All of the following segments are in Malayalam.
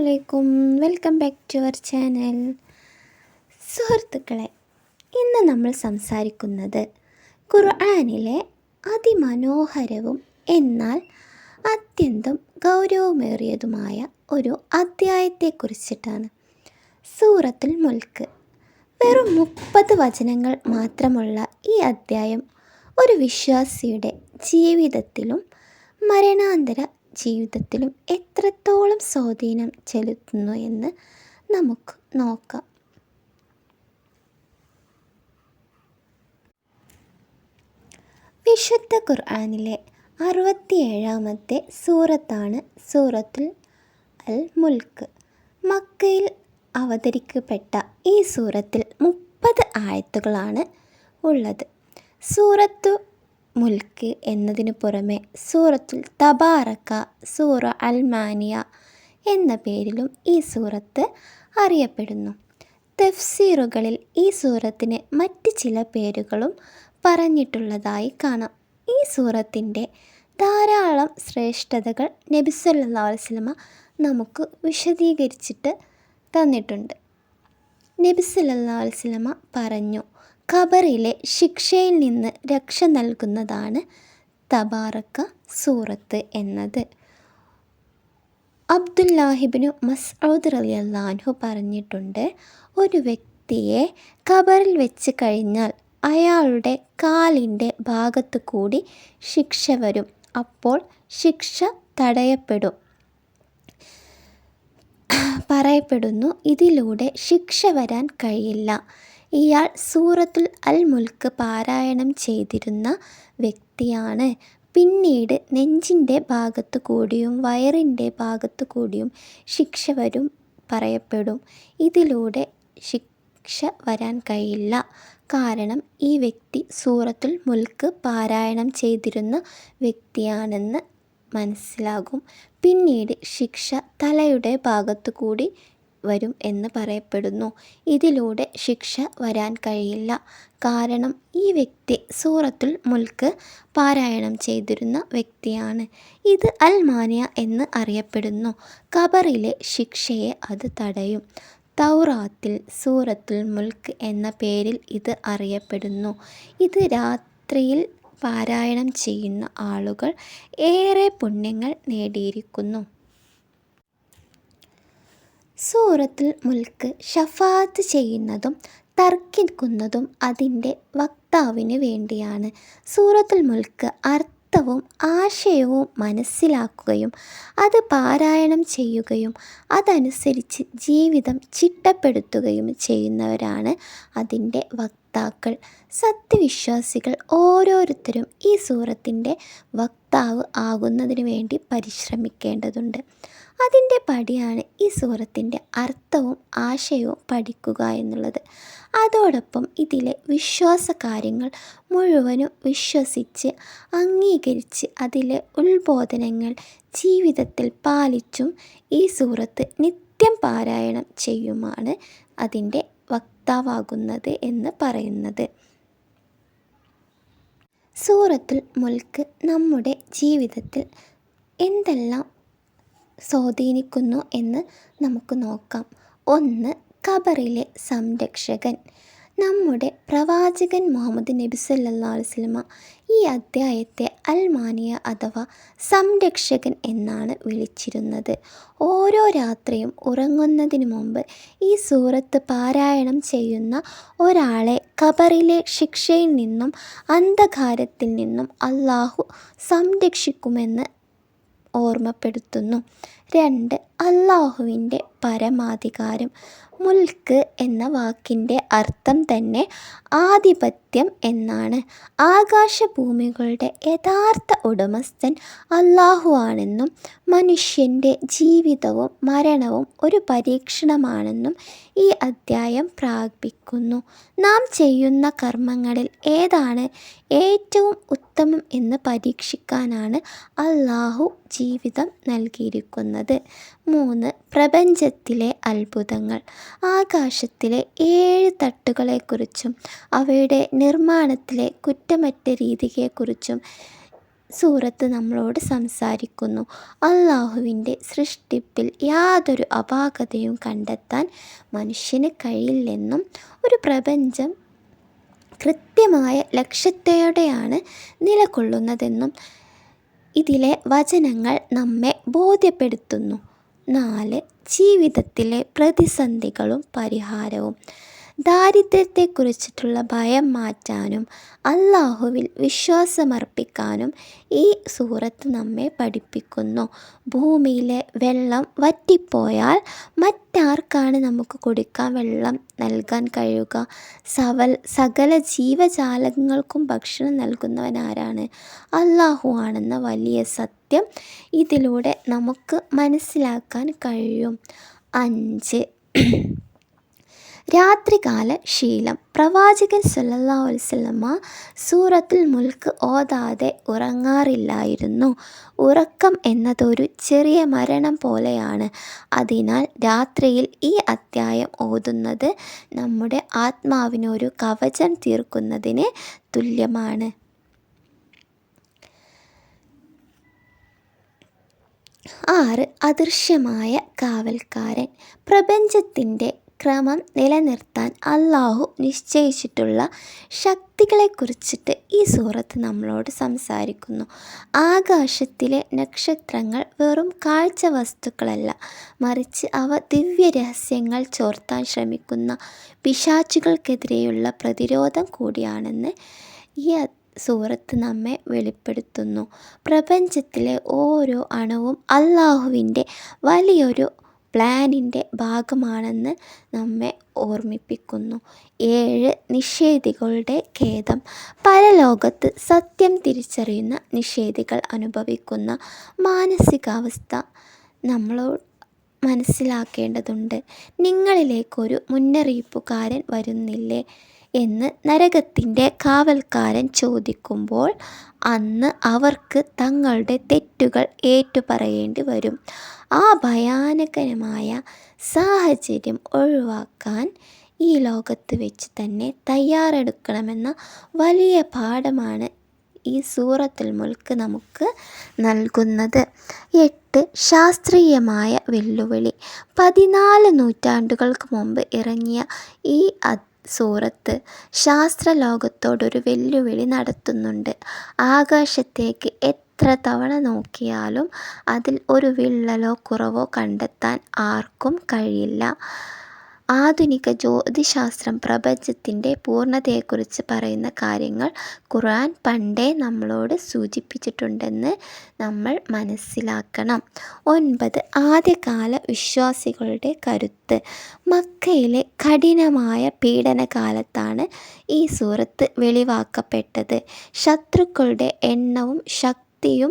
അലൈക്കും welcome back to our channel. സുഹൃത്തുക്കളെ ഇന്ന് നമ്മൾ സംസാരിക്കുന്നത് ഖുർആാനിലെ അതിമനോഹരവും എന്നാൽ അത്യന്തം ഗൗരവമേറിയതുമായ ഒരു അധ്യായത്തെക്കുറിച്ചിട്ടാണ്. സൂറത്തുൽ മുൽക്ക്. വെറും മുപ്പത് വചനങ്ങൾ മാത്രമുള്ള ഈ അധ്യായം ഒരു വിശ്വാസിയുടെ ജീവിതത്തിലും മരണാന്തര ജീവിതത്തിലും എത്രത്തോളം സ്വാധീനം ചെലുത്തുന്നു എന്ന് നമുക്ക് നോക്കാം. വിശുദ്ധ ഖുർആാനിലെ അറുപത്തിയേഴാമത്തെ സൂറത്താണ് സൂറത്തുൽ അൽ മുൽക്ക് മക്കയിൽ അവതരിക്കപ്പെട്ട ഈ സൂറത്തിൽ മുപ്പത് ആയത്തുകളാണ് ഉള്ളത്. സൂറത്തു മുൽക്ക് എന്നതിനു പുറമെ സൂറത്തുൽ തബാറക്ക സൂറ അൽ മാനിയ എന്ന പേരിലും ഈ സൂറത്ത് അറിയപ്പെടുന്നു. തഫ്സീറുകളിൽ ഈ സൂറത്തിന് മറ്റ് ചില പേരുകളും പറഞ്ഞിട്ടുള്ളതായി കാണാം. ഈ സൂറത്തിന്റെ ധാരാളം ശ്രേഷ്ഠതകൾ നബി സല്ലല്ലാഹു അലൈഹി വസല്ലമ നമുക്ക് വിശദീകരിച്ചിട്ട് തന്നിട്ടുണ്ട്. നബി സല്ലല്ലാഹു അലൈഹി വസല്ലമ പറഞ്ഞു ഖബറിലെ ശിക്ഷയിൽ നിന്ന് രക്ഷ നൽകുന്നതാണ് തബാറക്ക സൂറത്ത് എന്നത്. അബ്ദുല്ലാഹിബിനു മസ്ഊദ് റളിയല്ലാഹു പറഞ്ഞിട്ടുണ്ട് ഒരു വ്യക്തിയെ ഖബറിൽ വെച്ച് കഴിഞ്ഞാൽ അയാളുടെ കാലിന്റെ ഭാഗത്ത് കൂടി ശിക്ഷ വരും. അപ്പോൾ ശിക്ഷ തടയപ്പെടും. പറയപ്പെടുന്നു ഇതിലൂടെ ശിക്ഷ വരാൻ കഴിയില്ല. ഇയാൾ സൂറത്തുൽ അൽ മുൽക്ക് പാരായണം ചെയ്തിരുന്ന വ്യക്തിയാണ്. പിന്നീട് നെഞ്ചിന്റെ ഭാഗത്തു കൂടിയും വയറിന്റെ ഭാഗത്തു കൂടിയും ശിക്ഷ വരും പറയപ്പെടും. ഇതിലൂടെ ശിക്ഷ വരാൻ കഴിയില്ല. കാരണം ഈ വ്യക്തി സൂറത്തുൽ മുൽക്ക് പാരായണം ചെയ്തിരുന്ന വ്യക്തിയാണെന്ന് മനസ്സിലാകും. പിന്നീട് ശിക്ഷ തലയുടെ ഭാഗത്തു കൂടി വരും എന്ന് പറയപ്പെടുന്നു. ഇതിലൂടെ ശിക്ഷ വരാൻ കഴിയില്ല. കാരണം ഈ വ്യക്തി സൂറത്തുൽ മുൽക്ക് പാരായണം ചെയ്തിരുന്ന വ്യക്തിയാണ്. ഇത് അൽമാനിയ എന്ന് അറിയപ്പെടുന്നു. ഖബറിലെ ശിക്ഷയെ അത് തടയും. തൗറാത്തിൽ സൂറത്തുൽ മുൽക്ക് എന്ന പേരിൽ ഇത് അറിയപ്പെടുന്നു. ഇത് രാത്രിയിൽ പാരായണം ചെയ്യുന്ന ആളുകൾ ഏറെ പുണ്യങ്ങൾ നേടിയിരിക്കുന്നു. സൂറത്തുൽ മുൽക്ക് ഷഫാത്ത് ചെയ്യുന്നതും തർക്കിക്കുന്നതും അതിന്റെ വക്താവിന് വേണ്ടിയാണ്. സൂറത്തുൽ മുൽക്ക് അർത്ഥവും ആശയവും മനസ്സിലാക്കുകയും അത് പാരായണം ചെയ്യുകയും അതനുസരിച്ച് ജീവിതം ചിട്ടപ്പെടുത്തുകയും ചെയ്യുന്നവരാണ് അതിന്റെ വക്താക്കൾ. സത്യവിശ്വാസികൾ ഓരോരുത്തരും ഈ സൂറത്തിന്റെ വക്താവ് ആകുന്നതിന് വേണ്ടി പരിശ്രമിക്കേണ്ടതുണ്ട്. അതിന്റെ പടിയാണ് ഈ സൂറത്തിന്റെ അർത്ഥവും ആശയവും പഠിക്കുക എന്നുള്ളത്. അതോടൊപ്പം ഇതിലെ വിശ്വാസ കാര്യങ്ങൾ മുഴുവനും വിശ്വസിച്ച് അംഗീകരിച്ച് അതിലെ ഉത്ബോധനങ്ങൾ ജീവിതത്തിൽ പാലിച്ചും ഈ സൂറത്ത് നിത്യം പാരായണം ചെയ്യുമാണ് അതിന്റെ വക്താവാകുന്നത് എന്ന് പറയുന്നത്. സൂറത്തുൽ മുൽക്ക് നമ്മുടെ ജീവിതത്തിൽ എന്തെല്ലാം സ്വാധീനിക്കുന്നു എന്ന് നമുക്ക് നോക്കാം. ഒന്ന് ഖബറിലെ സംരക്ഷകൻ. നമ്മുടെ പ്രവാചകൻ മുഹമ്മദ് നബി വസല്ലമ ഈ അദ്ധ്യായത്തെ അൽമാനിയ അഥവാ സംരക്ഷകൻ എന്നാണ് വിളിച്ചിരുന്നത്. ഓരോ രാത്രിയും ഉറങ്ങുന്നതിന് മുമ്പ് ഈ സൂറത്ത് പാരായണം ചെയ്യുന്ന ഒരാളെ ഖബറിലെ ശിക്ഷയിൽ നിന്നും അന്ധകാരത്തിൽ നിന്നും അള്ളാഹു സംരക്ഷിക്കുമെന്ന് ഓർമ്മപ്പെടുത്തുന്നു. രണ്ട് അള്ളാഹുവിന്റെ പരമാധികാരം. മുൽക്ക് എന്ന വാക്കിന്റെ അർത്ഥം തന്നെ ആധിപത്യം എന്നാണ്. ആകാശഭൂമികളുടെ യഥാർത്ഥ ഉടമസ്ഥൻ അള്ളാഹു ആണെന്നും മനുഷ്യന്റെ ജീവിതവും മരണവും ഒരു പരീക്ഷണമാണെന്നും ഈ അദ്ധ്യായം പ്രാപിക്കുന്നു. നാം ചെയ്യുന്ന കർമ്മങ്ങളിൽ ഏതാണ് ഏറ്റവും ഉത്തമം എന്ന് പരീക്ഷിക്കാനാണ് അള്ളാഹു ജീവിതം നൽകിയിരിക്കുന്നത്. മൂന്ന് പ്രപഞ്ചത്തിലെ അത്ഭുതങ്ങൾ. ആകാശത്തിലെ ഏഴ് തട്ടുകളെക്കുറിച്ചും അവയുടെ നിർമ്മാണത്തിലെ കുറ്റമറ്റ രീതിയെക്കുറിച്ചും സൂറത്ത് നമ്മളോട് സംസാരിക്കുന്നു. അള്ളാഹുവിന്റെ സൃഷ്ടിപ്പിൽ യാതൊരു അപാകതയും കണ്ടെത്താൻ മനുഷ്യന് കഴിയില്ലെന്നും ഒരു പ്രപഞ്ചം കൃത്യമായ ലക്ഷ്യത്തോടെയാണ് നിലകൊള്ളുന്നതെന്നും ഇതിലെ വചനങ്ങൾ നമ്മെ ബോധ്യപ്പെടുത്തുന്നു. നാല് ജീവിതത്തിലെ പ്രതിസന്ധികളും പരിഹാരവും. ദാരിദ്ര്യത്തെക്കുറിച്ചിട്ടുള്ള ഭയം മാറ്റാനും അള്ളാഹുവിൽ വിശ്വാസമർപ്പിക്കാനും ഈ സൂറത്ത് നമ്മെ പഠിപ്പിക്കുന്നു. ഭൂമിയിലെ വെള്ളം വറ്റിപ്പോയാൽ മറ്റാർക്കാണ് നമുക്ക് കൊടുക്കാൻ വെള്ളം നൽകാൻ കഴിയുക? സവൽ സകല ജീവജാലങ്ങൾക്കും ഭക്ഷണം നൽകുന്നവൻ ആരാണ്? അള്ളാഹു ആണെന്ന വലിയ സത്യം ഇതിലൂടെ നമുക്ക് മനസ്സിലാക്കാൻ കഴിയും. അഞ്ച് രാത്രികാല ശീലം. പ്രവാചകൻ സല്ലല്ലാഹു അലൈഹി വസല്ലമ സൂറത്തുൽ മുൽക്ക് ഓതാതെ ഉറങ്ങാറില്ലായിരുന്നു. ഉറക്കം എന്നതൊരു ചെറിയ മരണം പോലെയാണ്. അതിനാൽ രാത്രിയിൽ ഈ അധ്യായം ഓതുന്നത് നമ്മുടെ ആത്മാവിനൊരു കവചം തീർക്കുന്നതിന് തുല്യമാണ്. ആറ് അദൃശ്യമായ കാവൽക്കാരൻ. പ്രപഞ്ചത്തിന്റെ ക്രമം നിലനിർത്താൻ അള്ളാഹു നിശ്ചയിച്ചിട്ടുള്ള ശക്തികളെക്കുറിച്ചിട്ട് ഈ സൂറത്ത് നമ്മളോട് സംസാരിക്കുന്നു. ആകാശത്തിലെ നക്ഷത്രങ്ങൾ വെറും കാഴ്ച വസ്തുക്കളല്ല മറിച്ച് അവ ദിവ്യ രഹസ്യങ്ങൾ ചോർത്താൻ ശ്രമിക്കുന്ന പിശാചുകൾക്കെതിരെയുള്ള പ്രതിരോധം കൂടിയാണെന്ന് ഈ സൂറത്ത് നമ്മെ വെളിപ്പെടുത്തുന്നു. പ്രപഞ്ചത്തിലെ ഓരോ അണുവും അള്ളാഹുവിന്റെ വലിയൊരു പ്ലാനിന്റെ ഭാഗമാണെന്ന് നമ്മെ ഓർമ്മിപ്പിക്കുന്നു. ഏഴ് നിഷേധികളുടെ ഖേദം. പരലോകത്ത് സത്യം തിരിച്ചറിയുന്ന നിഷേധികൾ അനുഭവിക്കുന്ന മാനസികാവസ്ഥ നമ്മളോട് മനസ്സിലാക്കേണ്ടതുണ്ട്. നിങ്ങളിലേക്കൊരു മുന്നറിയിപ്പുകാരൻ വരുന്നില്ലേ എന്ന് നരകത്തിന്റെ കാവൽക്കാരൻ ചോദിക്കുമ്പോൾ അന്ന് അവർക്ക് തങ്ങളുടെ തെറ്റുകൾ ഏറ്റുപറയേണ്ടി വരും. ആ ഭയാനകരമായ സാഹചര്യം ഒഴിവാക്കാൻ ഈ ലോകത്ത് വെച്ച് തന്നെ തയ്യാറെടുക്കണമെന്ന വലിയ പാഠമാണ് ഈ സൂറത്തുൽ മുൽക്ക് നമുക്ക് നൽകുന്നത്. എട്ട് ശാസ്ത്രീയമായ വെല്ലുവിളി. പതിനാല് നൂറ്റാണ്ടുകൾക്ക് മുമ്പ് ഇറങ്ങിയ ഈ സൂറത്ത് ശാസ്ത്ര ശാസ്ത്രലോകത്തോടൊരു വെല്ലുവിളി നടത്തുന്നുണ്ട്. ആകാശത്തേക്ക് എത്ര തവണ നോക്കിയാലും അതിൽ ഒരു വിള്ളലോ കുറവോ കണ്ടെത്താൻ ആർക്കും കഴിയില്ല. ആധുനിക ജ്യോതിശാസ്ത്രം പ്രപഞ്ചത്തിന്റെ പൂർണതയെക്കുറിച്ച് പറയുന്ന കാര്യങ്ങൾ ഖുർആൻ പണ്ടേ നമ്മളോട് സൂചിപ്പിച്ചിട്ടുണ്ടെന്ന് നമ്മൾ മനസ്സിലാക്കണം. ഒൻപത് ആദ്യകാല വിശ്വാസികളുടെ കരുത്ത്. മക്കയിലെ കഠിനമായ പീഡനകാലത്താണ് ഈ സൂറത്ത് വെളിവാക്കപ്പെട്ടത്. ശത്രുക്കളുടെ എണ്ണവും ശക്തി ശക്തിയും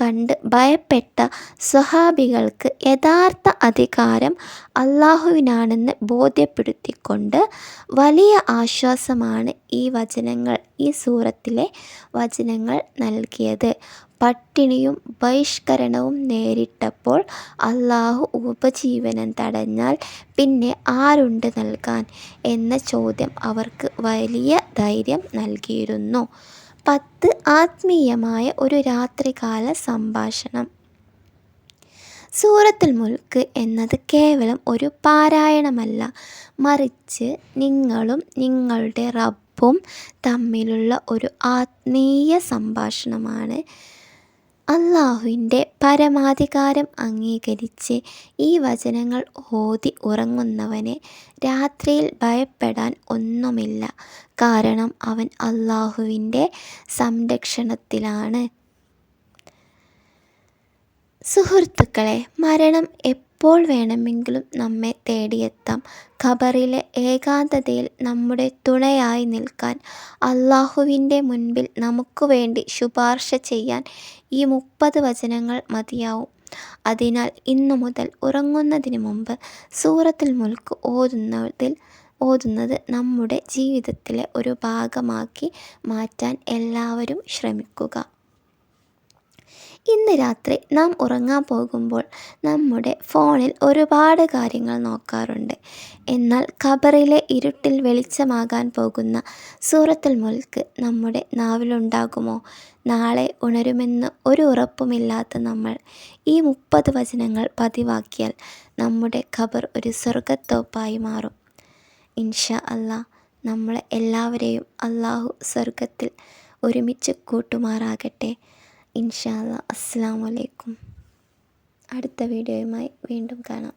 കണ്ട് ഭയപ്പെട്ട സ്വഹാബികൾക്ക് യഥാർത്ഥ അധികാരം അള്ളാഹുവിനാണെന്ന് ബോധ്യപ്പെടുത്തിക്കൊണ്ട് വലിയ ആശ്വാസമാണ് ഈ വചനങ്ങൾ ഈ സൂറത്തിലെ വചനങ്ങൾ നൽകിയത്. പട്ടിണിയും ബഹിഷ്കരണവും നേരിട്ടപ്പോൾ അള്ളാഹു ഉപജീവനം തടഞ്ഞാൽ പിന്നെ ആരുണ്ട് നൽകാൻ? എന്ന ചോദ്യം അവർക്ക് വലിയ ധൈര്യം നൽകിയിരുന്നു. പത്ത് ആത്മീയമായ ഒരു രാത്രികാല സംഭാഷണം. സൂറത്തുൽ മുൽക്ക് എന്നത് കേവലം ഒരു പാരായണമല്ല. മറിച്ച് നിങ്ങളും നിങ്ങളുടെ റബ്ബും തമ്മിലുള്ള ഒരു ആത്മീയ സംഭാഷണമാണ്. അള്ളാഹുവിന്റെ പരമാധികാരം അംഗീകരിച്ച് ഈ വചനങ്ങൾ ഓതി ഉറങ്ങുന്നവനെ രാത്രിയിൽ ഭയപ്പെടാൻ ഒന്നുമില്ല. കാരണം അവൻ അള്ളാഹുവിന്റെ സംരക്ഷണത്തിലാണ്. സുഹൃത്തുക്കളെ മരണം എപ്പോൾ വേണമെങ്കിലും നമ്മെ തേടിയെത്താം. ഖബറിലെ ഏകാന്തതയിൽ നമ്മുടെ തുണയായി നിൽക്കാൻ അള്ളാഹുവിന്റെ മുൻപിൽ നമുക്ക് വേണ്ടി ശുപാർശ ചെയ്യാൻ ഈ മുപ്പത് വചനങ്ങൾ മതിയാവും. അതിനാൽ ഇന്നു മുതൽ ഉറങ്ങുന്നതിന് മുമ്പ് സൂറത്തിൽ മുൽക്ക് ഓതുന്നതിൽ ഓതുന്നത് നമ്മുടെ ജീവിതത്തിലെ ഒരു ഭാഗമാക്കി മാറ്റാൻ എല്ലാവരും ശ്രമിക്കുക. ഇന്ന് രാത്രി നാം ഉറങ്ങാൻ പോകുമ്പോൾ നമ്മുടെ ഫോണിൽ ഒരുപാട് കാര്യങ്ങൾ നോക്കാറുണ്ട്. എന്നാൽ ഖബറിലെ ഇരുട്ടിൽ വെളിച്ചമാകാൻ പോകുന്ന സൂറത്തുൽ മുൽക്ക് നമ്മുടെ നാവിലുണ്ടാകുമോ? നാളെ ഉണരുമെന്ന് ഒരു ഉറപ്പുമില്ലാത്ത നമ്മൾ ഈ മുപ്പത് വചനങ്ങൾ പതിവാക്കിയാൽ നമ്മുടെ ഖബർ ഒരു സ്വർഗത്തോപ്പായി മാറും. ഇൻഷാ അല്ലാ നമ്മളെ എല്ലാവരെയും അള്ളാഹു സ്വർഗത്തിൽ ഒരുമിച്ച് കൂട്ടുമാറാകട്ടെ. ഇൻഷാ അല്ലാ. അസ്സാം വലൈക്കും അടുത്ത വീഡിയോയുമായി വീണ്ടും കാണാം.